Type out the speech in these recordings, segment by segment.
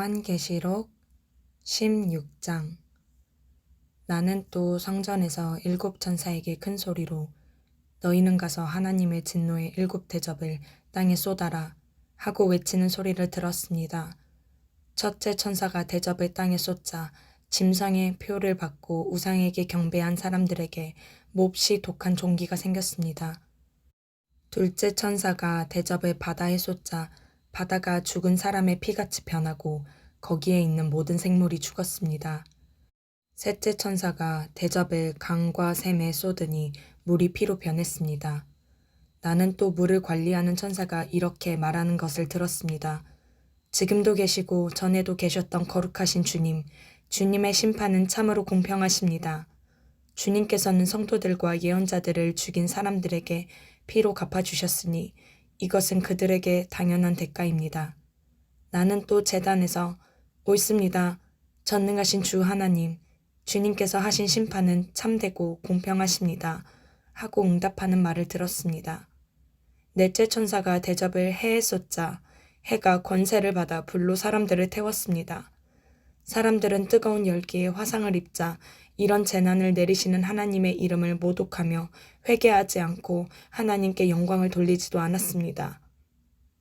요한계시록 16장 나는 또 성전에서 일곱 천사에게 큰 소리로 너희는 가서 하나님의 진노의 일곱 대접을 땅에 쏟아라 하고 외치는 소리를 들었습니다. 첫째 천사가 대접을 땅에 쏟자 짐승의 표를 받고 우상에게 경배한 사람들에게 몹시 독한 종기가 생겼습니다. 둘째 천사가 대접을 바다에 쏟자 바다가 죽은 사람의 피같이 변하고 거기에 있는 모든 생물이 죽었습니다. 셋째 천사가 대접을 강과 샘에 쏟으니 물이 피로 변했습니다. 나는 또 물을 관리하는 천사가 이렇게 말하는 것을 들었습니다. 지금도 계시고 전에도 계셨던 거룩하신 주님, 주님의 심판은 참으로 공평하십니다. 주님께서는 성도들과 예언자들을 죽인 사람들에게 피로 갚아주셨으니 이것은 그들에게 당연한 대가입니다. 나는 또 재단에서 옳습니다. 전능하신 주 하나님, 주님께서 하신 심판은 참되고 공평하십니다. 하고 응답하는 말을 들었습니다. 넷째 천사가 대접을 해에 쏟자 해가 권세를 받아 불로 사람들을 태웠습니다. 사람들은 뜨거운 열기에 화상을 입자 이런 재난을 내리시는 하나님의 이름을 모독하며 회개하지 않고 하나님께 영광을 돌리지도 않았습니다.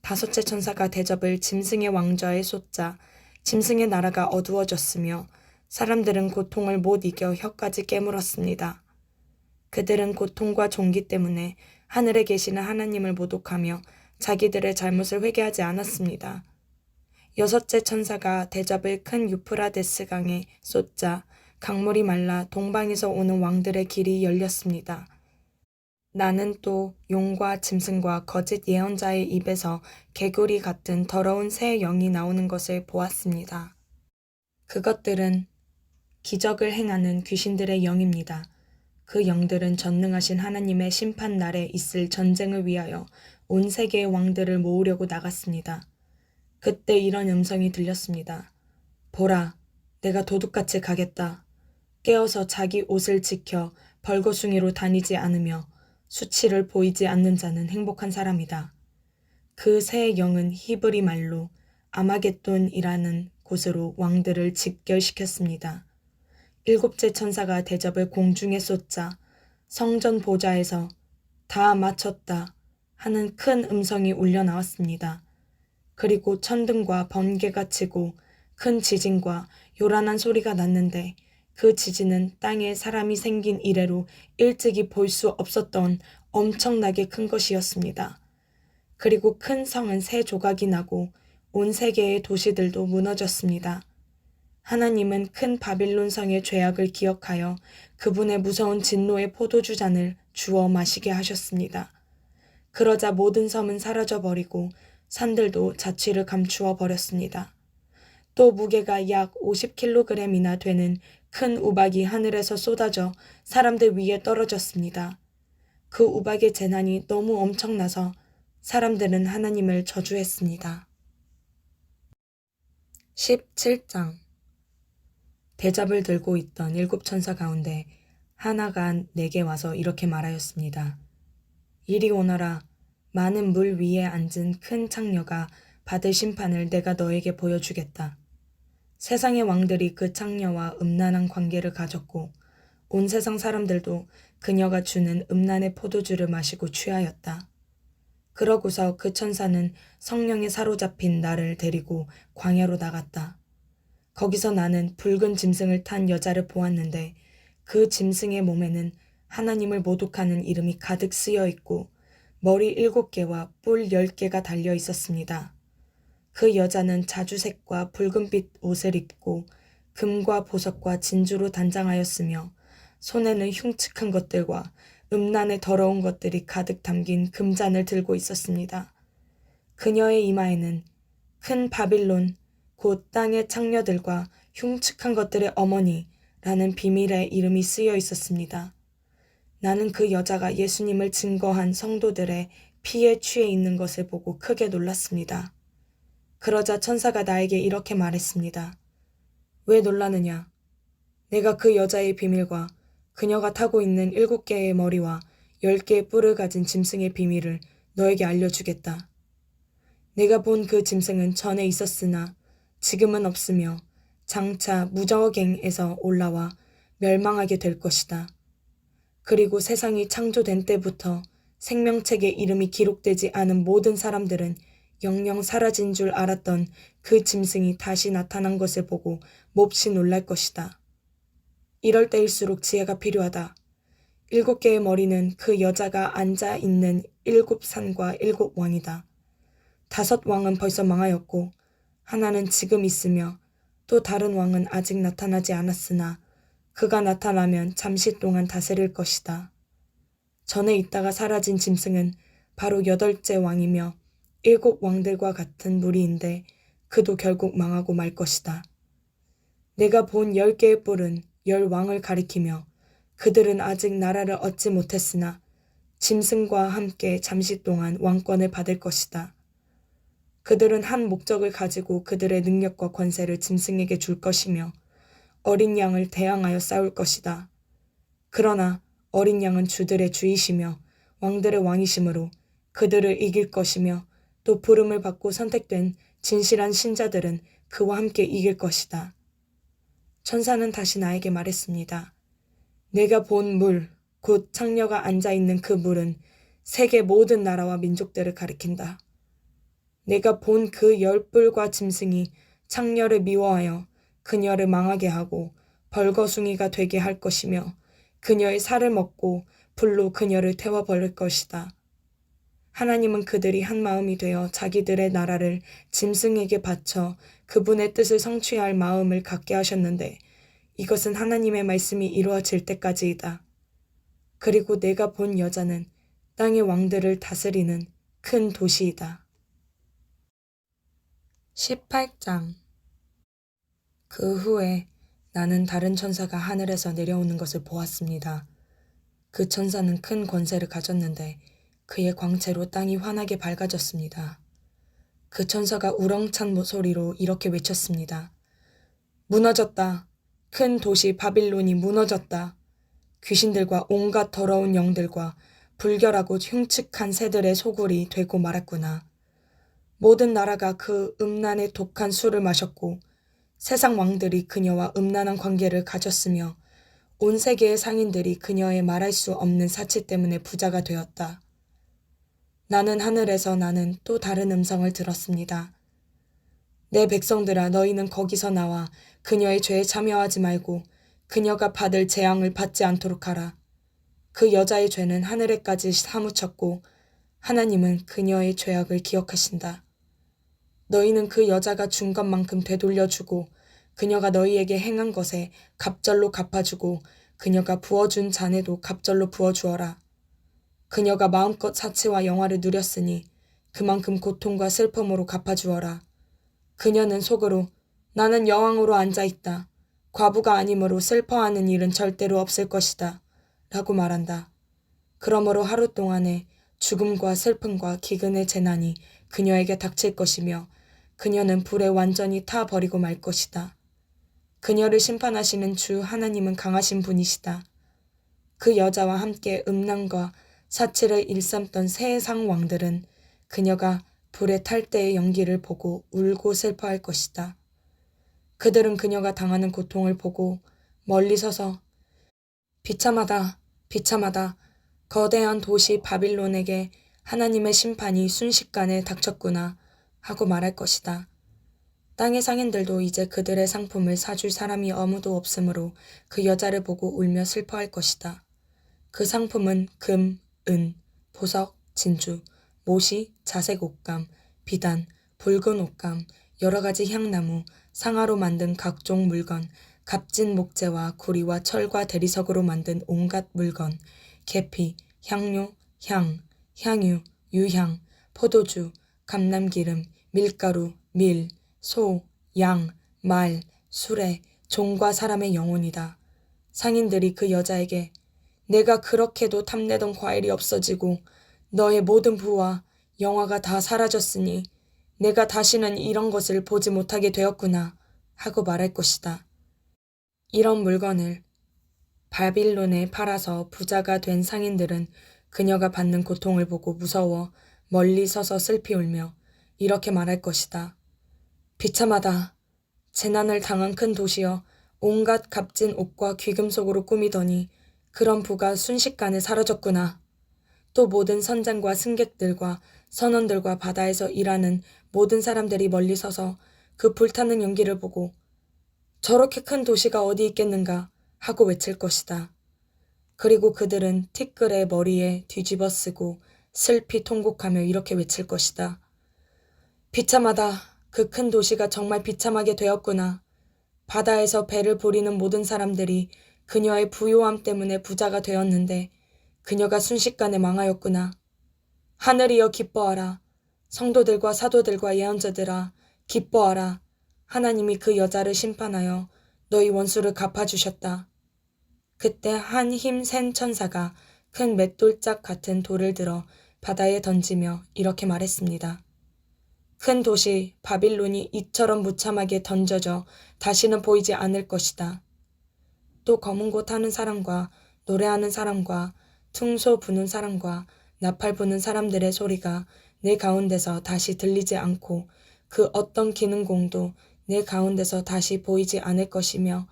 다섯째 천사가 대접을 짐승의 왕좌에 쏟자 짐승의 나라가 어두워졌으며 사람들은 고통을 못 이겨 혀까지 깨물었습니다. 그들은 고통과 종기 때문에 하늘에 계시는 하나님을 모독하며 자기들의 잘못을 회개하지 않았습니다. 여섯째 천사가 대접을 큰 유프라데스 강에 쏟자 강물이 말라 동방에서 오는 왕들의 길이 열렸습니다. 나는 또 용과 짐승과 거짓 예언자의 입에서 개구리 같은 더러운 새 영이 나오는 것을 보았습니다. 그것들은 기적을 행하는 귀신들의 영입니다. 그 영들은 전능하신 하나님의 심판 날에 있을 전쟁을 위하여 온 세계의 왕들을 모으려고 나갔습니다. 그때 이런 음성이 들렸습니다. 보라, 내가 도둑같이 가겠다. 깨어서 자기 옷을 지켜 벌거숭이로 다니지 않으며 수치를 보이지 않는 자는 행복한 사람이다. 그 새 영은 히브리 말로 아마겟돈이라는 곳으로 왕들을 직결시켰습니다. 일곱째 천사가 대접을 공중에 쏟자 성전 보좌에서 다 마쳤다 하는 큰 음성이 울려 나왔습니다. 그리고 천둥과 번개가 치고 큰 지진과 요란한 소리가 났는데 그 지진은 땅에 사람이 생긴 이래로 일찍이 볼 수 없었던 엄청나게 큰 것이었습니다. 그리고 큰 성은 세 조각이 나고 온 세계의 도시들도 무너졌습니다. 하나님은 큰 바빌론 성의 죄악을 기억하여 그분의 무서운 진노의 포도주 잔을 주어 마시게 하셨습니다. 그러자 모든 섬은 사라져 버리고 산들도 자취를 감추어 버렸습니다. 또 무게가 약 50kg이나 되는 큰 우박이 하늘에서 쏟아져 사람들 위에 떨어졌습니다. 그 우박의 재난이 너무 엄청나서 사람들은 하나님을 저주했습니다. 17장 대접을 들고 있던 일곱 천사 가운데 하나가 내게 와서 이렇게 말하였습니다. 이리 오너라. 많은 물 위에 앉은 큰 창녀가 받을 심판을 내가 너에게 보여주겠다. 세상의 왕들이 그 창녀와 음란한 관계를 가졌고 온 세상 사람들도 그녀가 주는 음란의 포도주를 마시고 취하였다. 그러고서 그 천사는 성령에 사로잡힌 나를 데리고 광야로 나갔다. 거기서 나는 붉은 짐승을 탄 여자를 보았는데 그 짐승의 몸에는 하나님을 모독하는 이름이 가득 쓰여 있고 머리 일곱 개와 뿔 열 개가 달려 있었습니다. 그 여자는 자주색과 붉은빛 옷을 입고 금과 보석과 진주로 단장하였으며 손에는 흉측한 것들과 음란의 더러운 것들이 가득 담긴 금잔을 들고 있었습니다. 그녀의 이마에는 큰 바빌론, 곧 땅의 창녀들과 흉측한 것들의 어머니라는 비밀의 이름이 쓰여 있었습니다. 나는 그 여자가 예수님을 증거한 성도들의 피에 취해 있는 것을 보고 크게 놀랐습니다. 그러자 천사가 나에게 이렇게 말했습니다. 왜 놀라느냐? 내가 그 여자의 비밀과 그녀가 타고 있는 일곱 개의 머리와 열 개의 뿔을 가진 짐승의 비밀을 너에게 알려주겠다. 내가 본 그 짐승은 전에 있었으나 지금은 없으며 장차 무저갱에서 올라와 멸망하게 될 것이다. 그리고 세상이 창조된 때부터 생명책에 이름이 기록되지 않은 모든 사람들은 영영 사라진 줄 알았던 그 짐승이 다시 나타난 것을 보고 몹시 놀랄 것이다. 이럴 때일수록 지혜가 필요하다. 일곱 개의 머리는 그 여자가 앉아 있는 일곱 산과 일곱 왕이다. 다섯 왕은 벌써 망하였고, 하나는 지금 있으며, 또 다른 왕은 아직 나타나지 않았으나, 그가 나타나면 잠시 동안 다스릴 것이다. 전에 있다가 사라진 짐승은 바로 여덟째 왕이며, 일곱 왕들과 같은 무리인데, 그도 결국 망하고 말 것이다. 내가 본 열 개의 뿔은 열 왕을 가리키며, 그들은 아직 나라를 얻지 못했으나 짐승과 함께 잠시 동안 왕권을 받을 것이다. 그들은 한 목적을 가지고 그들의 능력과 권세를 짐승에게 줄 것이며 어린 양을 대항하여 싸울 것이다. 그러나 어린 양은 주들의 주이시며 왕들의 왕이시므로 그들을 이길 것이며 또 부름을 받고 선택된 진실한 신자들은 그와 함께 이길 것이다. 천사는 다시 나에게 말했습니다. 내가 본 물, 곧 창녀가 앉아 있는 그 물은 세계 모든 나라와 민족들을 가리킨다. 내가 본 그 열불과 짐승이 창녀를 미워하여 그녀를 망하게 하고 벌거숭이가 되게 할 것이며 그녀의 살을 먹고 불로 그녀를 태워버릴 것이다. 하나님은 그들이 한 마음이 되어 자기들의 나라를 짐승에게 바쳐 그분의 뜻을 성취할 마음을 갖게 하셨는데 이것은 하나님의 말씀이 이루어질 때까지이다. 그리고 내가 본 여자는 땅의 왕들을 다스리는 큰 도시이다. 18장 그 후에 나는 다른 천사가 하늘에서 내려오는 것을 보았습니다. 그 천사는 큰 권세를 가졌는데 그의 광채로 땅이 환하게 밝아졌습니다. 그 천사가 우렁찬 소리로 이렇게 외쳤습니다. 무너졌다. 큰 도시 바빌론이 무너졌다. 귀신들과 온갖 더러운 영들과 불결하고 흉측한 새들의 소굴이 되고 말았구나. 모든 나라가 그 음란의 독한 술을 마셨고 세상 왕들이 그녀와 음란한 관계를 가졌으며 온 세계의 상인들이 그녀의 말할 수 없는 사치 때문에 부자가 되었다. 나는 하늘에서 나는 또 다른 음성을 들었습니다. 내 백성들아 너희는 거기서 나와 그녀의 죄에 참여하지 말고 그녀가 받을 재앙을 받지 않도록 하라. 그 여자의 죄는 하늘에까지 사무쳤고 하나님은 그녀의 죄악을 기억하신다. 너희는 그 여자가 준 것만큼 되돌려주고 그녀가 너희에게 행한 것에 갑절로 갚아주고 그녀가 부어준 잔에도 갑절로 부어주어라. 그녀가 마음껏 사치와 영화를 누렸으니 그만큼 고통과 슬픔으로 갚아주어라. 그녀는 속으로 나는 여왕으로 앉아 있다. 과부가 아니므로 슬퍼하는 일은 절대로 없을 것이다. 라고 말한다. 그러므로 하루 동안에 죽음과 슬픔과 기근의 재난이 그녀에게 닥칠 것이며 그녀는 불에 완전히 타버리고 말 것이다. 그녀를 심판하시는 주 하나님은 강하신 분이시다. 그 여자와 함께 음란과 사치를 일삼던 세상 왕들은 그녀가 불에 탈 때의 연기를 보고 울고 슬퍼할 것이다. 그들은 그녀가 당하는 고통을 보고 멀리 서서 비참하다, 비참하다, 거대한 도시 바빌론에게 하나님의 심판이 순식간에 닥쳤구나 하고 말할 것이다. 땅의 상인들도 이제 그들의 상품을 사줄 사람이 아무도 없으므로 그 여자를 보고 울며 슬퍼할 것이다. 그 상품은 금, 은, 보석, 진주, 모시, 자색 옷감, 비단, 붉은 옷감, 여러 가지 향나무, 상아로 만든 각종 물건, 값진 목재와 구리와 철과 대리석으로 만든 온갖 물건, 계피, 향료, 향, 향유, 유향, 포도주, 감남기름, 밀가루, 밀, 소, 양, 말, 수레, 종과 사람의 영혼이다. 상인들이 그 여자에게 내가 그렇게도 탐내던 과일이 없어지고 너의 모든 부와 영화가 다 사라졌으니 내가 다시는 이런 것을 보지 못하게 되었구나 하고 말할 것이다. 이런 물건을 바빌론에 팔아서 부자가 된 상인들은 그녀가 받는 고통을 보고 무서워 멀리 서서 슬피 울며 이렇게 말할 것이다. 비참하다. 재난을 당한 큰 도시여 온갖 값진 옷과 귀금속으로 꾸미더니 그런 부가 순식간에 사라졌구나. 또 모든 선장과 승객들과 선원들과 바다에서 일하는 모든 사람들이 멀리 서서 그 불타는 연기를 보고 저렇게 큰 도시가 어디 있겠는가 하고 외칠 것이다. 그리고 그들은 티끌의 머리에 뒤집어 쓰고 슬피 통곡하며 이렇게 외칠 것이다. 비참하다. 그 큰 도시가 정말 비참하게 되었구나. 바다에서 배를 부리는 모든 사람들이 그녀의 부요함 때문에 부자가 되었는데 그녀가 순식간에 망하였구나. 하늘이여 기뻐하라. 성도들과 사도들과 예언자들아 기뻐하라. 하나님이 그 여자를 심판하여 너희 원수를 갚아주셨다. 그때 한 힘 센 천사가 큰 맷돌짝 같은 돌을 들어 바다에 던지며 이렇게 말했습니다. 큰 도시 바빌론이 이처럼 무참하게 던져져 다시는 보이지 않을 것이다. 또 검은 곳 하는 사람과 노래하는 사람과 퉁소 부는 사람과 나팔 부는 사람들의 소리가 내 가운데서 다시 들리지 않고 그 어떤 기능공도 내 가운데서 다시 보이지 않을 것이며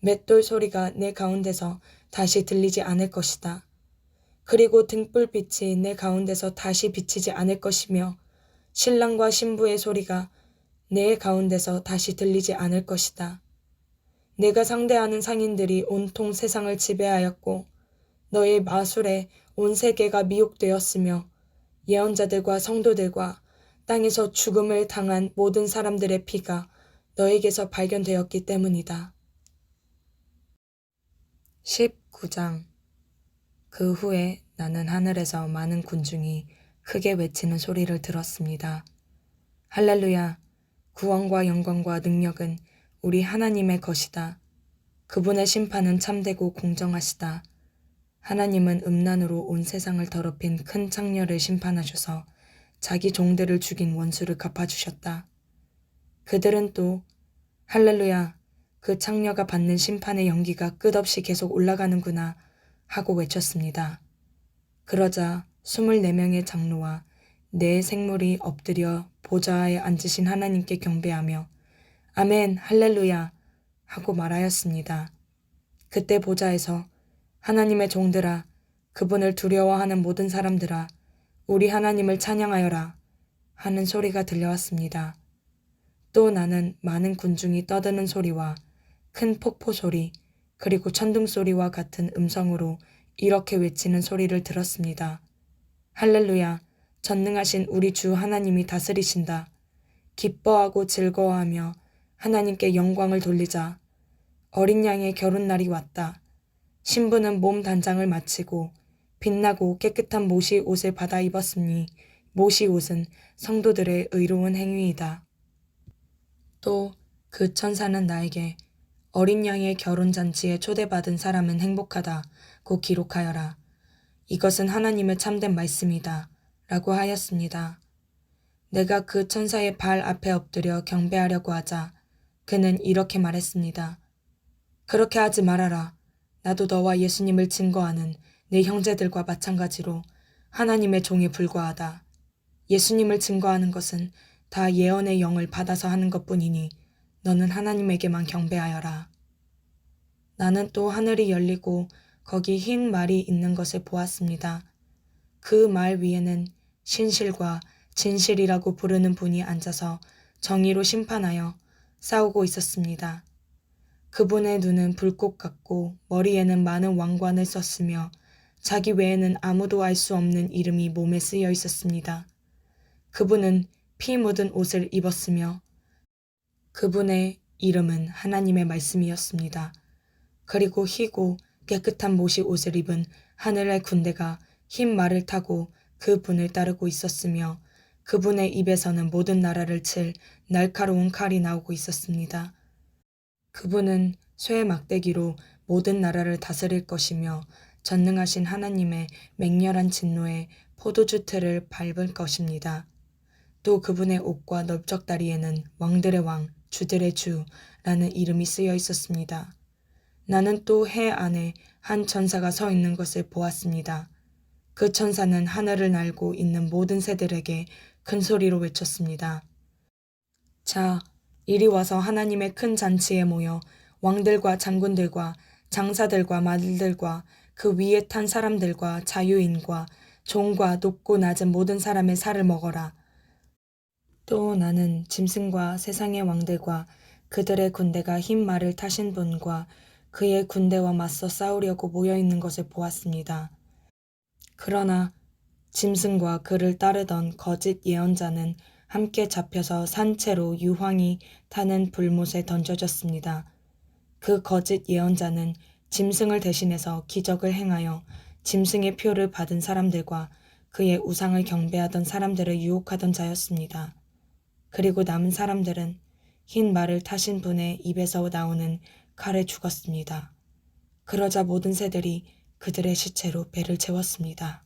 맷돌 소리가 내 가운데서 다시 들리지 않을 것이다. 그리고 등불빛이 내 가운데서 다시 비치지 않을 것이며 신랑과 신부의 소리가 내 가운데서 다시 들리지 않을 것이다. 내가 상대하는 상인들이 온통 세상을 지배하였고 너의 마술에 온 세계가 미혹되었으며 예언자들과 성도들과 땅에서 죽음을 당한 모든 사람들의 피가 너에게서 발견되었기 때문이다. 19장 그 후에 나는 하늘에서 많은 군중이 크게 외치는 소리를 들었습니다. 할렐루야! 구원과 영광과 능력은 우리 하나님의 것이다. 그분의 심판은 참되고 공정하시다. 하나님은 음란으로 온 세상을 더럽힌 큰 창녀를 심판하셔서 자기 종들을 죽인 원수를 갚아주셨다. 그들은 또 할렐루야! 그 창녀가 받는 심판의 연기가 끝없이 계속 올라가는구나 하고 외쳤습니다. 그러자 24명의 장로와 네 생물이 엎드려 보좌에 앉으신 하나님께 경배하며 아멘 할렐루야 하고 말하였습니다. 그때 보좌에서 하나님의 종들아 그분을 두려워하는 모든 사람들아 우리 하나님을 찬양하여라 하는 소리가 들려왔습니다. 또 나는 많은 군중이 떠드는 소리와 큰 폭포 소리 그리고 천둥 소리와 같은 음성으로 이렇게 외치는 소리를 들었습니다. 할렐루야, 전능하신 우리 주 하나님이 다스리신다. 기뻐하고 즐거워하며 하나님께 영광을 돌리자. 어린 양의 결혼날이 왔다. 신부는 몸 단장을 마치고 빛나고 깨끗한 모시 옷을 받아 입었으니 모시 옷은 성도들의 의로운 행위이다. 또 그 천사는 나에게 어린 양의 결혼 잔치에 초대받은 사람은 행복하다 고 기록하여라. 이것은 하나님의 참된 말씀이다. 라고 하였습니다. 내가 그 천사의 발 앞에 엎드려 경배하려고 하자 그는 이렇게 말했습니다. 그렇게 하지 말아라. 나도 너와 예수님을 증거하는 내 형제들과 마찬가지로 하나님의 종에 불과하다. 예수님을 증거하는 것은 다 예언의 영을 받아서 하는 것 뿐이니 너는 하나님에게만 경배하여라. 나는 또 하늘이 열리고 거기 흰 말이 있는 것을 보았습니다. 그 말 위에는 신실과 진실이라고 부르는 분이 앉아서 정의로 심판하여 싸우고 있었습니다. 그분의 눈은 불꽃 같고 머리에는 많은 왕관을 썼으며 자기 외에는 아무도 알 수 없는 이름이 몸에 쓰여 있었습니다. 그분은 피 묻은 옷을 입었으며 그분의 이름은 하나님의 말씀이었습니다. 그리고 희고 깨끗한 못이 옷을 입은 하늘의 군대가 흰 말을 타고 그 분을 따르고 있었으며 그분의 입에서는 모든 나라를 칠 날카로운 칼이 나오고 있었습니다. 그분은 쇠 막대기로 모든 나라를 다스릴 것이며 전능하신 하나님의 맹렬한 진노에 포도주 틀을 밟을 것입니다. 또 그분의 옷과 넓적다리에는 왕들의 왕, 주들의 주라는 이름이 쓰여 있었습니다. 나는 또 해 안에 한 천사가 서 있는 것을 보았습니다. 그 천사는 하늘을 날고 있는 모든 새들에게 큰 소리로 외쳤습니다. 자, 이리 와서 하나님의 큰 잔치에 모여 왕들과 장군들과 장사들과 말들과 그 위에 탄 사람들과 자유인과 종과 높고 낮은 모든 사람의 살을 먹어라. 또 나는 짐승과 세상의 왕들과 그들의 군대가 흰 말을 타신 분과 그의 군대와 맞서 싸우려고 모여 있는 것을 보았습니다. 그러나 짐승과 그를 따르던 거짓 예언자는 함께 잡혀서 산채로 유황이 타는 불못에 던져졌습니다. 그 거짓 예언자는 짐승을 대신해서 기적을 행하여 짐승의 표를 받은 사람들과 그의 우상을 경배하던 사람들을 유혹하던 자였습니다. 그리고 남은 사람들은 흰 말을 타신 분의 입에서 나오는 칼에 죽었습니다. 그러자 모든 새들이 그들의 시체로 배를 채웠습니다.